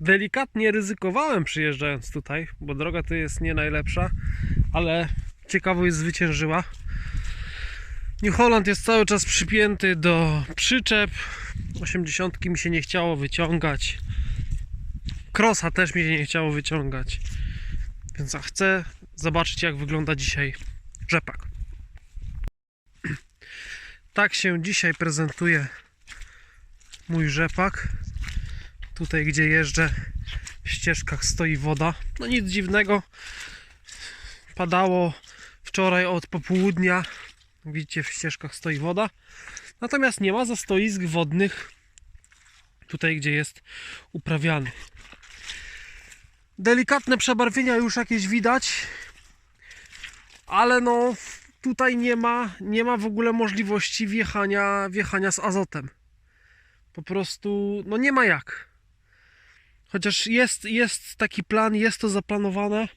delikatnie ryzykowałem przyjeżdżając tutaj, bo droga tu jest nie najlepsza, ale ciekawość zwyciężyła. New Holland jest cały czas przypięty do przyczep. 80 mi się nie chciało wyciągać. Crossa też mi się nie chciało wyciągać. Więc chcę zobaczyć jak wygląda dzisiaj rzepak. Tak się dzisiaj prezentuje mój rzepak. Tutaj gdzie jeżdżę w ścieżkach stoi woda. No nic dziwnego. Padało wczoraj od popołudnia. Widzicie w ścieżkach stoi woda. Natomiast nie ma zastoisk wodnych tutaj gdzie jest uprawiany. Delikatne przebarwienia już jakieś widać. Ale no tutaj nie ma, nie ma w ogóle możliwości wjechania, wjechania z azotem. Po prostu, no nie ma jak. Chociaż jest, jest taki plan, jest to zaplanowane.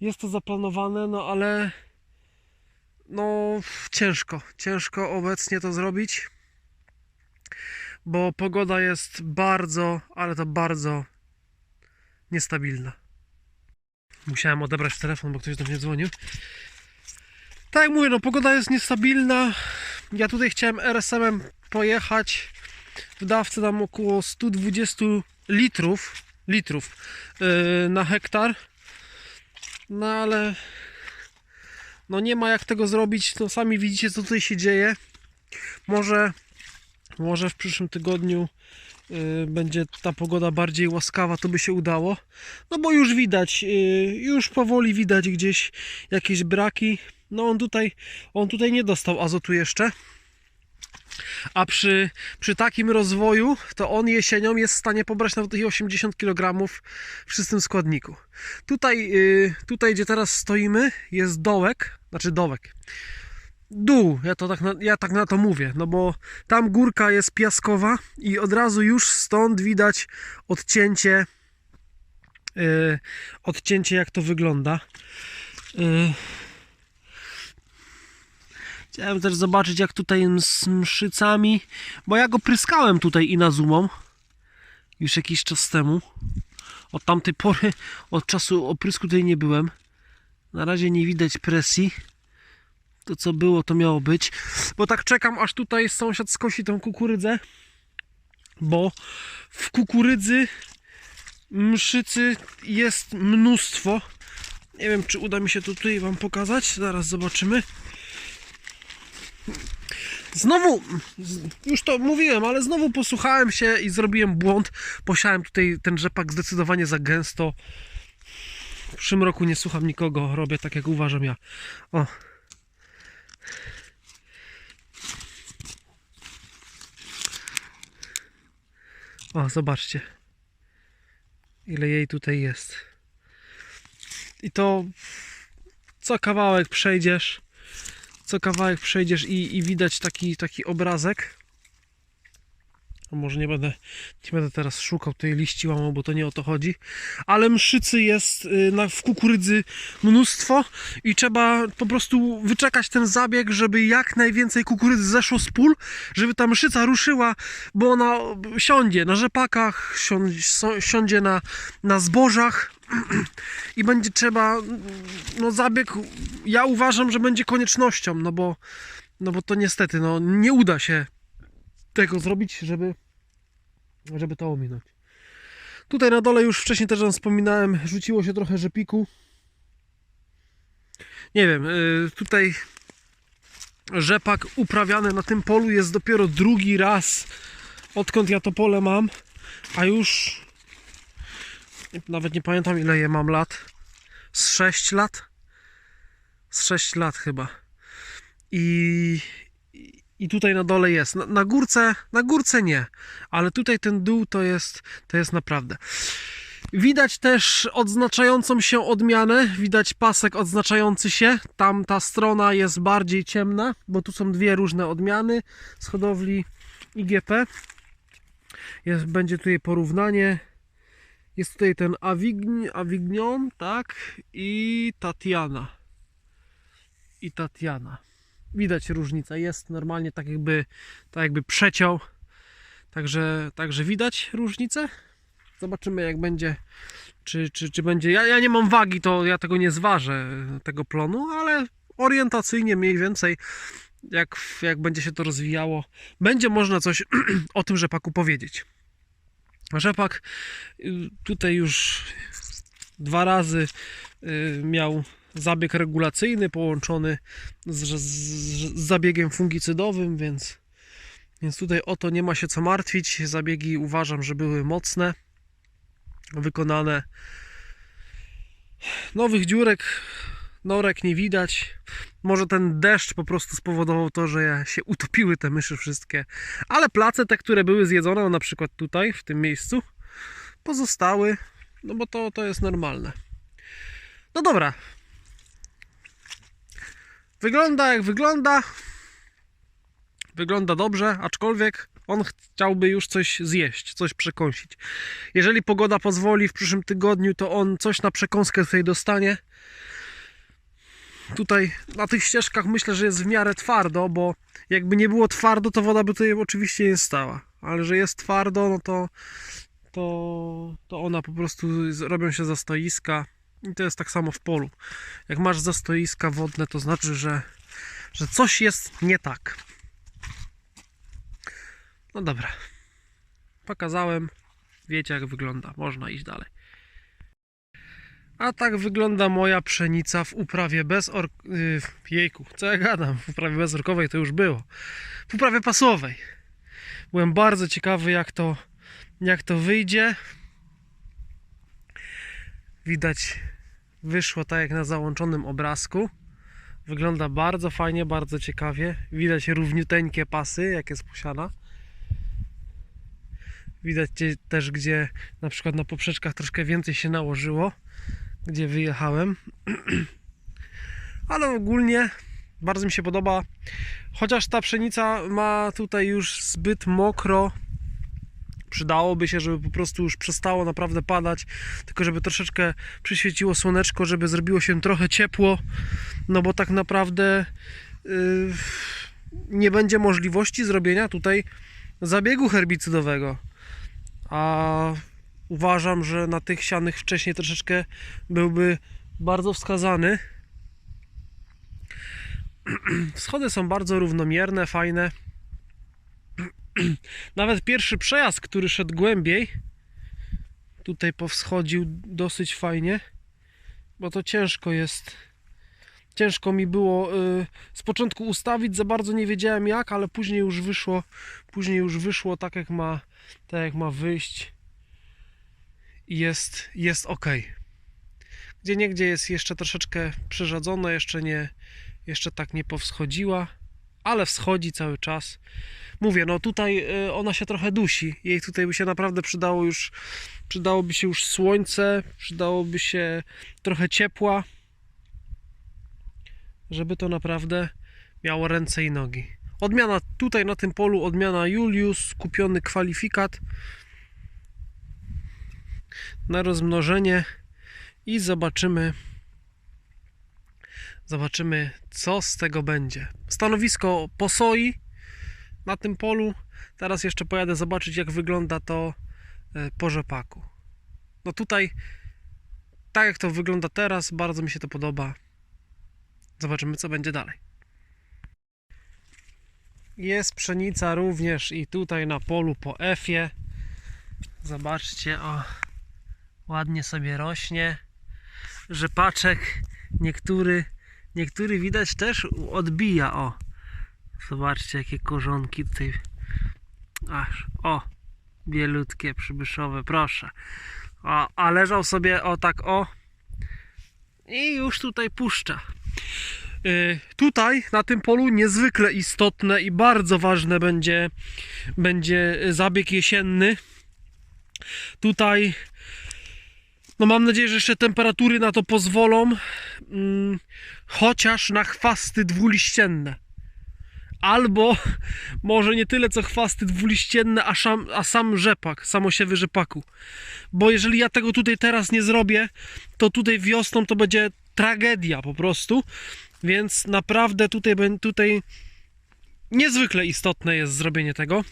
Jest to zaplanowane, no ale no ciężko, ciężko obecnie to zrobić. Bo pogoda jest bardzo, ale to bardzo niestabilna. Musiałem odebrać telefon, bo ktoś do mnie dzwonił. Tak jak mówię, no pogoda jest niestabilna. Ja tutaj chciałem RSM-em pojechać. W dawce dam około 120 litrów, litrów yy, na hektar. No ale no nie ma jak tego zrobić. No sami widzicie co tutaj się dzieje. Może może w przyszłym tygodniu yy, będzie ta pogoda bardziej łaskawa, to by się udało. No bo już widać, yy, już powoli widać gdzieś jakieś braki. No on tutaj, on tutaj nie dostał azotu jeszcze. A przy, przy takim rozwoju, to on jesienią jest w stanie pobrać nawet tych 80 kg w czystym składniku. Tutaj, yy, tutaj gdzie teraz stoimy, jest dołek, znaczy dołek. Dół, ja, to tak na, ja tak na to mówię, no bo tam górka jest piaskowa i od razu już stąd widać odcięcie, yy, odcięcie jak to wygląda. Yy. Chciałem też zobaczyć jak tutaj z mszycami, bo ja go pryskałem tutaj i na zoomą już jakiś czas temu. Od tamtej pory, od czasu oprysku tutaj nie byłem. Na razie nie widać presji. To co było, to miało być. Bo tak czekam, aż tutaj sąsiad skosi tą kukurydzę. Bo w kukurydzy mszycy jest mnóstwo. Nie wiem, czy uda mi się to tutaj Wam pokazać. Zaraz zobaczymy. Znowu, już to mówiłem, ale znowu posłuchałem się i zrobiłem błąd. Posiałem tutaj ten rzepak zdecydowanie za gęsto. W przyszłym roku nie słucham nikogo, robię tak jak uważam ja. O. O, zobaczcie. Ile jej tutaj jest. I to co kawałek przejdziesz, co kawałek przejdziesz i, i widać taki, taki obrazek. A może nie będę, nie będę teraz szukał tej liści łamał, bo to nie o to chodzi. Ale mszycy jest y, na, w kukurydzy mnóstwo i trzeba po prostu wyczekać ten zabieg, żeby jak najwięcej kukurydzy zeszło z pól, żeby ta mszyca ruszyła, bo ona siądzie na rzepakach, siądzie na, na zbożach i będzie trzeba, no zabieg, ja uważam, że będzie koniecznością, no bo, no bo to niestety, no nie uda się tego zrobić, żeby, żeby to ominąć. Tutaj na dole już wcześniej też wam wspominałem, rzuciło się trochę rzepiku. Nie wiem, y, tutaj rzepak uprawiany na tym polu jest dopiero drugi raz, odkąd ja to pole mam, a już nawet nie pamiętam ile je mam lat. Z 6 lat? Z 6 lat chyba. I, i tutaj na dole jest. Na, na górce, na górce nie, ale tutaj ten dół to jest, to jest naprawdę. Widać też odznaczającą się odmianę, widać pasek odznaczający się. Tam ta strona jest bardziej ciemna, bo tu są dwie różne odmiany z hodowli IGP. Jest, będzie tutaj porównanie. Jest tutaj ten Avign, Avignon, tak? I Tatiana. I Tatiana. Widać różnica. Jest normalnie tak jakby, tak jakby przeciął. Także, także widać różnicę. Zobaczymy jak będzie, czy, czy, czy będzie. Ja, ja nie mam wagi, to ja tego nie zważę, tego plonu, ale orientacyjnie mniej więcej, jak, jak będzie się to rozwijało, będzie można coś o tym rzepaku powiedzieć. Rzepak y, tutaj już dwa razy y, miał zabieg regulacyjny połączony z, z, z zabiegiem fungicydowym, więc, więc tutaj o to nie ma się co martwić. Zabiegi uważam, że były mocne, wykonane. Nowych dziurek, norek nie widać. Może ten deszcz po prostu spowodował to, że się utopiły te myszy wszystkie. Ale place te, które były zjedzone, na przykład tutaj, w tym miejscu, pozostały. No bo to, to jest normalne. No dobra. Wygląda jak wygląda. Wygląda dobrze, aczkolwiek on chciałby już coś zjeść, coś przekąsić. Jeżeli pogoda pozwoli w przyszłym tygodniu, to on coś na przekąskę tutaj dostanie. Tutaj na tych ścieżkach myślę, że jest w miarę twardo, bo jakby nie było twardo, to woda by tutaj oczywiście nie stała. Ale że jest twardo, no to, to, to ona po prostu robią się zastoiska. I to jest tak samo w polu. Jak masz zastoiska wodne, to znaczy, że, że coś jest nie tak. No dobra. Pokazałem. Wiecie jak wygląda. Można iść dalej. A tak wygląda moja pszenica w uprawie bez or... Yy, jejku, co ja gadam? W uprawie bezorkowej to już było. W uprawie pasowej. Byłem bardzo ciekawy jak to, jak to wyjdzie. Widać wyszło tak jak na załączonym obrazku. Wygląda bardzo fajnie, bardzo ciekawie. Widać równiuteńkie pasy, jak jest posiana. Widać też, gdzie na przykład na poprzeczkach troszkę więcej się nałożyło, gdzie wyjechałem. Ale ogólnie bardzo mi się podoba. Chociaż ta pszenica ma tutaj już zbyt mokro, przydałoby się, żeby po prostu już przestało naprawdę padać, tylko żeby troszeczkę przyświeciło słoneczko, żeby zrobiło się trochę ciepło, no bo tak naprawdę yy, nie będzie możliwości zrobienia tutaj zabiegu herbicydowego. A uważam, że na tych sianych wcześniej troszeczkę byłby bardzo wskazany. Schody są bardzo równomierne, fajne. Nawet pierwszy przejazd, który szedł głębiej, tutaj powschodził dosyć fajnie, bo to ciężko jest. Ciężko mi było y, z początku ustawić, za bardzo nie wiedziałem jak, ale później już wyszło, później już wyszło tak jak ma, tak jak ma wyjść. Jest, jest ok. Gdzie niegdzie jest jeszcze troszeczkę przerzadzona, jeszcze nie, jeszcze tak nie powschodziła, ale wschodzi cały czas. Mówię, no tutaj y, ona się trochę dusi. Jej tutaj by się naprawdę przydało już, przydałoby się już słońce, przydałoby się trochę ciepła, żeby to naprawdę miało ręce i nogi. Odmiana tutaj na tym polu, odmiana Julius, kupiony kwalifikat na rozmnożenie i zobaczymy zobaczymy co z tego będzie. Stanowisko po soi na tym polu. Teraz jeszcze pojadę zobaczyć jak wygląda to e, po rzepaku. No tutaj tak jak to wygląda teraz, bardzo mi się to podoba. Zobaczymy co będzie dalej. Jest pszenica również i tutaj na polu po F-ie. Zobaczcie, o ładnie sobie rośnie. Rzepaczek niektóry, niektóry widać też odbija, o. Zobaczcie jakie korzonki tutaj. Aż, o, bielutkie, przybyszowe, proszę. O, a leżał sobie o tak o i już tutaj puszcza. Y, Tutaj na tym polu niezwykle istotne i bardzo ważne będzie, będzie zabieg jesienny. Tutaj no mam nadzieję, że jeszcze temperatury na to pozwolą, mm, chociaż na chwasty dwuliścienne. Albo może nie tyle co chwasty dwuliścienne, a, szam, a sam rzepak, samosiewy rzepaku. Bo jeżeli ja tego tutaj teraz nie zrobię, to tutaj wiosną to będzie tragedia po prostu. Więc naprawdę tutaj, tutaj niezwykle istotne jest zrobienie tego.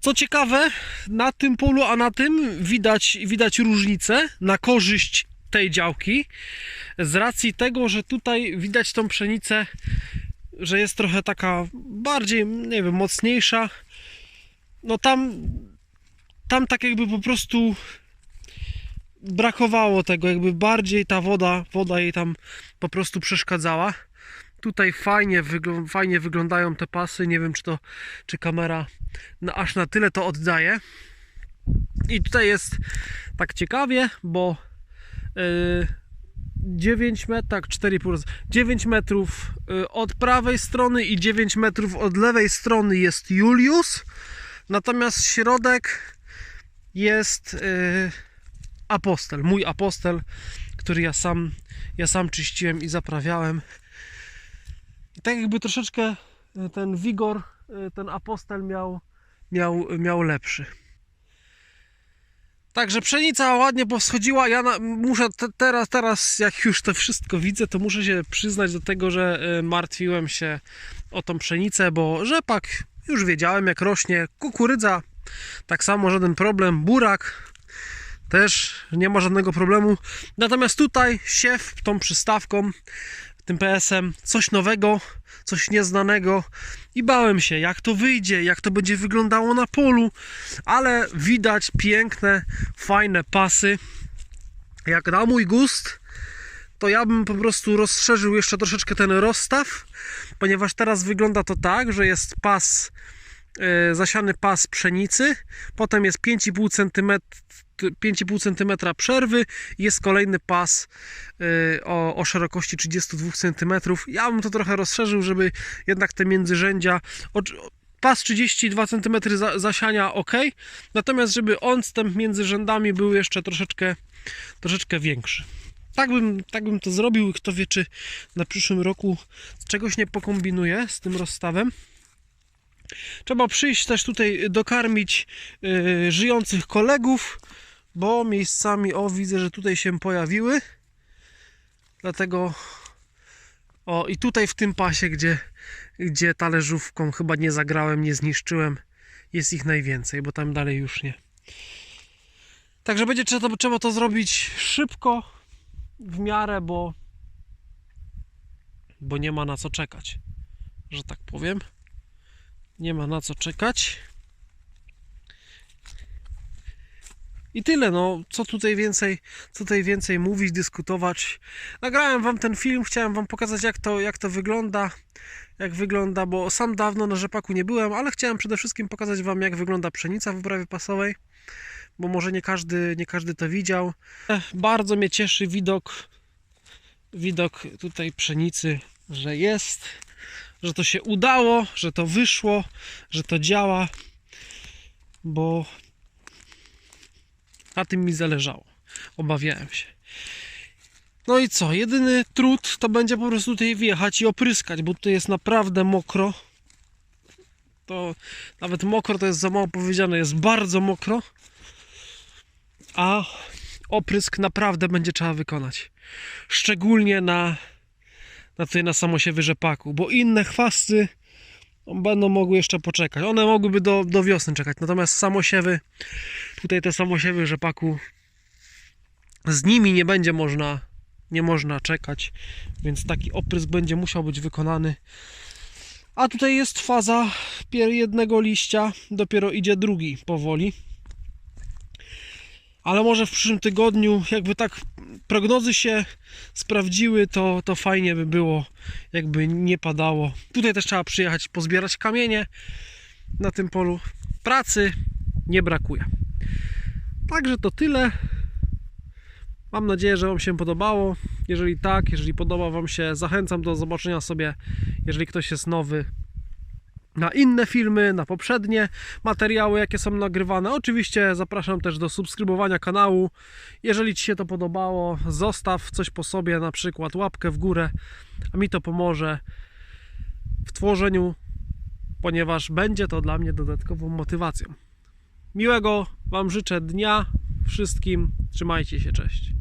Co ciekawe, na tym polu, a na tym widać, widać różnicę na korzyść tej działki. Z racji tego, że tutaj widać tą pszenicę, że jest trochę taka bardziej, nie wiem, mocniejsza. No tam, tam tak jakby po prostu brakowało tego, jakby bardziej ta woda, woda jej tam po prostu przeszkadzała. Tutaj fajnie, fajnie wyglądają te pasy. Nie wiem, czy to, czy kamera aż na tyle to oddaje. I tutaj jest tak ciekawie, bo yy, 9 metrów, tak, 4,5 razy- 9 metrów od prawej strony i 9 metrów od lewej strony jest Julius. Natomiast środek jest yy, apostel, mój apostel, który ja sam, ja sam czyściłem i zaprawiałem. I tak jakby troszeczkę y, ten wigor, y, ten apostel miał, miał, miał lepszy. Także pszenica ładnie powschodziła. Ja na, muszę te, teraz, teraz, jak już to wszystko widzę, to muszę się przyznać do tego, że y, martwiłem się o tą pszenicę, bo rzepak już wiedziałem, jak rośnie. Kukurydza tak samo żaden problem. Burak też nie ma żadnego problemu. Natomiast tutaj siew tą przystawką, tym PS-em, coś nowego, coś nieznanego i bałem się, jak to wyjdzie, jak to będzie wyglądało na polu, ale widać piękne, fajne pasy. Jak na mój gust, to ja bym po prostu rozszerzył jeszcze troszeczkę ten rozstaw, ponieważ teraz wygląda to tak, że jest pas e, zasiany pas pszenicy, potem jest 5,5 cm 5,5 cm przerwy jest kolejny pas y, o, o szerokości 32 cm. Ja bym to trochę rozszerzył, żeby jednak te międzyrzędzia. Pas 32 cm za, zasiania ok, natomiast żeby odstęp między rzędami był jeszcze troszeczkę, troszeczkę większy. Tak bym, tak bym to zrobił kto wie, czy na przyszłym roku czegoś nie pokombinuję z tym rozstawem. Trzeba przyjść też tutaj dokarmić y, żyjących kolegów, bo miejscami, o widzę, że tutaj się pojawiły. Dlatego, o i tutaj w tym pasie, gdzie, gdzie talerzówką chyba nie zagrałem, nie zniszczyłem, jest ich najwięcej, bo tam dalej już nie. Także będzie trzeba, trzeba to zrobić szybko, w miarę, bo, bo nie ma na co czekać, że tak powiem. Nie ma na co czekać. I tyle, no, co tutaj więcej, co tutaj więcej mówić, dyskutować. Nagrałem wam ten film, chciałem wam pokazać jak to, jak to wygląda, jak wygląda, bo sam dawno na rzepaku nie byłem, ale chciałem przede wszystkim pokazać wam jak wygląda pszenica w uprawie pasowej, bo może nie każdy, nie każdy to widział. Ech, Bardzo mnie cieszy widok, widok tutaj pszenicy, że jest, że to się udało, że to wyszło, że to działa, bo na tym mi zależało. Obawiałem się. No i co? Jedyny trud to będzie po prostu tutaj wjechać i opryskać, bo tutaj jest naprawdę mokro. To nawet mokro to jest za mało powiedziane, jest bardzo mokro. A oprysk naprawdę będzie trzeba wykonać. Szczególnie na, na tutaj na samosiewy rzepaku, bo inne chwasty będą mogły jeszcze poczekać. One mogłyby do, do wiosny czekać, natomiast samosiewy, tutaj te samosiewy rzepaku, z nimi nie będzie można, nie można czekać, więc taki oprysk będzie musiał być wykonany. A tutaj jest faza jednego liścia, dopiero idzie drugi powoli. Ale może w przyszłym tygodniu, jakby tak prognozy się sprawdziły, to, to fajnie by było, jakby nie padało. Tutaj też trzeba przyjechać, pozbierać kamienie na tym polu. Pracy nie brakuje. Także to tyle. Mam nadzieję, że Wam się podobało. Jeżeli tak, jeżeli podoba Wam się, zachęcam do zobaczenia sobie, jeżeli ktoś jest nowy, na inne filmy, na poprzednie materiały, jakie są nagrywane. Oczywiście zapraszam też do subskrybowania kanału. Jeżeli Ci się to podobało, zostaw coś po sobie, na przykład łapkę w górę, a mi to pomoże w tworzeniu, ponieważ będzie to dla mnie dodatkową motywacją. Miłego Wam życzę dnia wszystkim. Trzymajcie się, cześć.